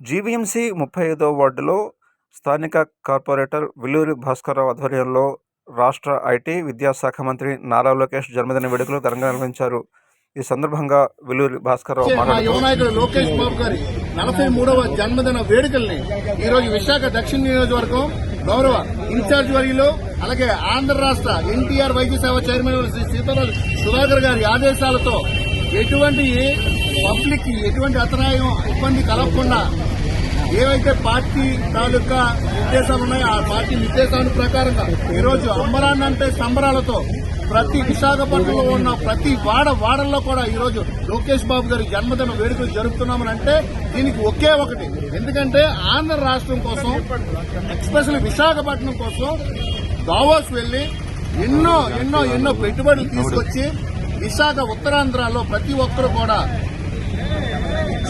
GVMC ముప్పై ఐదో వార్డులో స్థానిక కార్పొరేటర్ విల్లూరి భాస్కర్రావు ఆధ్వర్యంలో రాష్ట్ర ఐటీ విద్యాశాఖ మంత్రి నారా లోకేష్ జన్మదిన వేడుకలు ఘనంగా నిర్వహించారు. ఈ సందర్భంగా విల్లూరి భాస్కర్రావు మా మాట్లాడుతూ యువ నాయకుడు లోకేష్ బాబు గారి నలభై మూడవ జన్మదిన వేడుకల్ని ఈ రోజు విశాఖ దక్షిణ నియోజకవర్గం గౌరవ ఇన్ఛార్జ్ వర్యులు అలాగే ఆంధ్ర రాష్ట్ర ఎన్టీఆర్ వైద్య సేవ చైర్మన్ శ్రీ సీతారాం సుధాకర్ గారి ఆదేశాలతో ఎటువంటి పబ్లిక్ ఎటువంటి అతనాయం ఇబ్బంది కలగకుండా ఏవైతే పార్టీ తాలూకా నిర్దేశాలు ఉన్నాయో ఆ పార్టీ నిర్దేశాల ప్రకారంగా ఈరోజు అంబరాన్ని అంటే సంబరాలతో ప్రతి విశాఖపట్నంలో ఉన్న ప్రతి వాడ వాడల్లో కూడా ఈరోజు లోకేష్ బాబు గారి జన్మదిన వేడుకలు జరుపుతున్నామని అంటే దీనికి ఒకే ఒకటి. ఎందుకంటే ఆంధ్ర రాష్ట్రం కోసం ఎక్స్పెషల్లీ విశాఖపట్నం కోసం దావోస్ వెళ్ళి ఎన్నో ఎన్నో ఎన్నో పెట్టుబడులు తీసుకొచ్చి విశాఖ ఉత్తరాంధ్రలో ప్రతి ఒక్కరు కూడా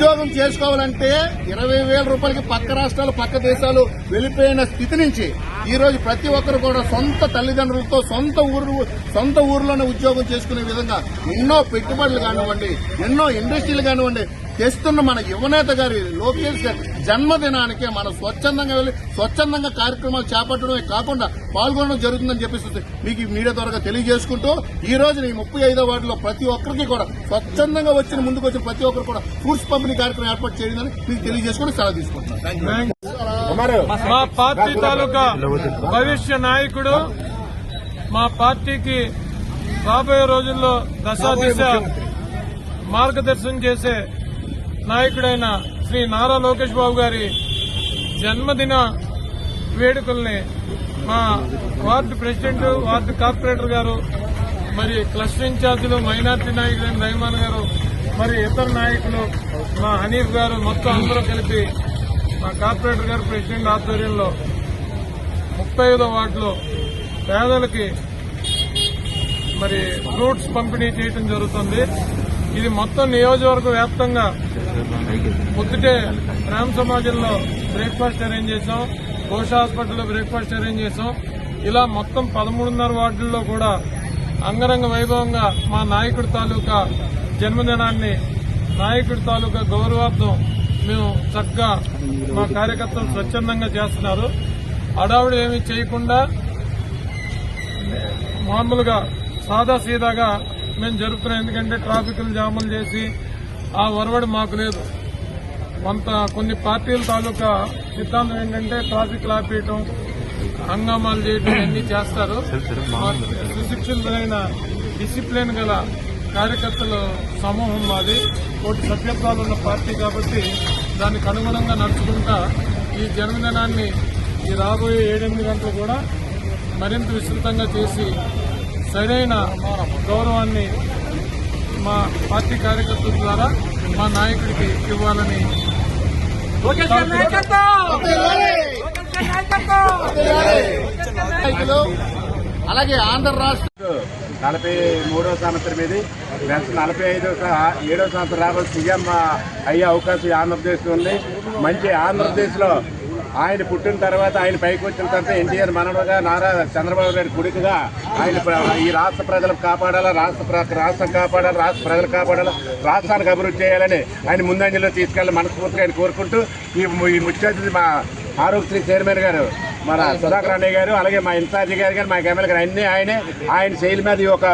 ఉద్యోగం చేసుకోవాలంటే ఇరవై వేల రూపాయలకి పక్క రాష్ట్రాలు పక్క దేశాలు వెళ్ళిపోయిన స్థితి నుంచి ఈ రోజు ప్రతి ఒక్కరు కూడా సొంత తల్లిదండ్రులతో సొంత ఊరు సొంత ఊర్లోనే ఉద్యోగం చేసుకునే విధంగా ఎన్నో పెట్టుబడులు కానివ్వండి ఎన్నో ఇండస్ట్రీలు కానివ్వండి తెస్తున్న మన యువనేత గారి లోకేష్ గారి జన్మదినానికి మనం స్వచ్ఛందంగా వెళ్ళి స్వచ్ఛందంగా కార్యక్రమాలు చేపట్టడమే కాకుండా పాల్గొనడం జరుగుతుందని చెప్పేసి మీకు మీడియా ద్వారా తెలియజేసుకుంటూ ఈ రోజు ఈ ముప్పై ఐదో వార్డులో ప్రతి ఒక్కరికి కూడా స్వచ్ఛందంగా వచ్చిన ముందుకు వచ్చిన ప్రతి ఒక్కరు కూడా ఫ్రూట్స్ పంపిణీ కార్యక్రమం ఏర్పాటు చేయడం మీకు తెలియజేసుకుని సలహా తీసుకుంటున్నాను. మా పార్టీ తాలూకా భవిష్య నాయకుడు మా పార్టీకి రాబోయే రోజుల్లో దశా దిశ మార్గదర్శనం చేసే నాయకుడైన శ్రీ నారా లోకేష్ బాబు గారి జన్మదిన వేడుకల్ని మా వార్డు ప్రెసిడెంట్ వార్డు కార్పొరేటర్ గారు మరి క్లస్టర్ ఇన్ఛార్జీలు మైనార్టీ నాయకులైన రహమాన్ గారు మరి ఇతర నాయకులు మా హనీఫ్ గారు మొత్తం అందరూ కలిపి మా కార్పొరేటర్ గారు ప్రెసిడెంట్ ఆధ్వర్యంలో ముప్పై ఐదో వార్డులో పేదలకి మరి ఫ్రూట్స్ పంపిణీ చేయడం జరుగుతుంది. ఇది మొత్తం నియోజకవర్గ వ్యాప్తంగా పొద్దుటే గ్రామ సమాజంలో బ్రేక్ఫాస్ట్ అరేంజ్ చేసాం ఘోష హాస్పిటల్లో బ్రేక్ఫాస్ట్ అరేంజ్ చేసాం ఇలా మొత్తం పదమూడున్నర వార్డుల్లో కూడా అంగరంగ వైభవంగా మా నాయకుడి తాలూకా జన్మదినాన్ని నాయకుడి తాలూకా గౌరవార్థం మేము చక్కగా మా కార్యకర్తలు స్వచ్ఛందంగా చేస్తున్నారు. అడావుడు ఏమీ చేయకుండా మామూలుగా సాదా సీదాగా మేము జరుపుతున్నాం. ఎందుకంటే ట్రాఫిక్లు జాములు చేసి ఆ ఒరవడి మాకు లేదు. కొంత కొన్ని పార్టీల తాలూకా సిద్ధాంతం ఏంటంటే ట్రాఫిక్ ఆపేయటం హంగామాలు చేయటం ఇవన్నీ చేస్తారు. సుశిక్షితులైన డిసిప్లిన్ గల కార్యకర్తల సమూహం మాది. కోటి సభ్యత్వాలు ఉన్న పార్టీ కాబట్టి దానికి అనుగుణంగా నడుచుకుంటా ఈ జన్మదినాన్ని ఈ రాబోయే ఏడెనిమిది గంటలు కూడా మరింత విస్తృతంగా చేసి సరైన గౌరవాన్ని మా పార్టీ కార్యకర్తల ద్వారా మా నాయకుడికి ఇవ్వాలని అలాగే ఆంధ్ర రాష్ట్ర నలభై మూడో సంవత్సరం ఇది. నెక్స్ట్ నలభై ఐదో ఏడో సంవత్సరం రాబోయే సీఎం అయ్యే అవకాశం ఆంధ్రప్రదేశ్ ఆంధ్రప్రదేశ్లో ఉంది. మంచి ఆంధ్రప్రదేశ్లో ఆయన పుట్టిన తర్వాత ఆయన పైకి వచ్చిన తర్వాత ఎన్టీఆర్ మనవడుగా నారా చంద్రబాబు నాయుడు కొడుకుగా ఆయన ఈ రాష్ట్ర ప్రజలకు కాపాడాలా? రాష్ట్ర రాష్ట్రం కాపాడాలి? రాష్ట్ర ప్రజలు కాపాడాలా? రాష్ట్రానికి అభివృద్ధి చేయాలని ఆయన ముందంజలో తీసుకెళ్ళి మనస్ఫూర్తిగా ఆయన కోరుకుంటూ ఈ ముఖ్యమంత్రి ఈ మా ఆరోగ్యశ్రీ చైర్మన్ గారు మన సుధాకర్ అన్నయ్య గారు అలాగే మా ఇన్ఛార్జి గారు కానీ మా ఎమ్మెల్యే గారు అన్ని ఆయనే. ఆయన శైలి మీద ఈ ఒక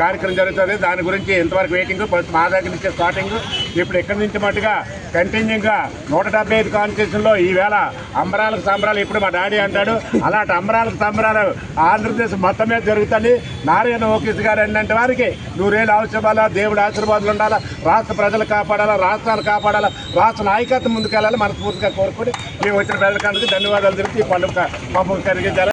కార్యక్రమం జరుగుతుంది. దాని గురించి ఇంతవరకు వెయిటింగ్ ఫస్ట్ మా దగ్గర నుంచి స్టార్టింగ్ ఇప్పుడు ఎక్కడి నుంచి మట్టుగా కంటిన్యూగా నూట డెబ్బై ఐదు కాన్స్టిట్యూషన్లో ఈవేళ అంబరాలకు సంబరాలు ఇప్పుడు మా డాడీ అంటాడు. అలాంటి అంబరాలకు సంబరాలు ఆంధ్రప్రదేశ్ మొత్తం మీద జరుగుతుంది నారాయణ ఓకేష్ గారు ఏంటంటే వారికి నూరేళ్ళు అవసరాలా దేవుడు ఆశీర్వాదాలు ఉండాలా? రాష్ట్ర ప్రజలు కాపాడాలా? రాష్ట్రాలు కాపాడాలా? రాష్ట్ర నాయకత్వం ముందుకెళ్ళాలి మనస్ఫూర్తిగా కోరుకొని మేము వచ్చిన ప్రజలకు ధన్యవాదాలు తెలిపి ఈ పండుగ పాపం కలిగించాలి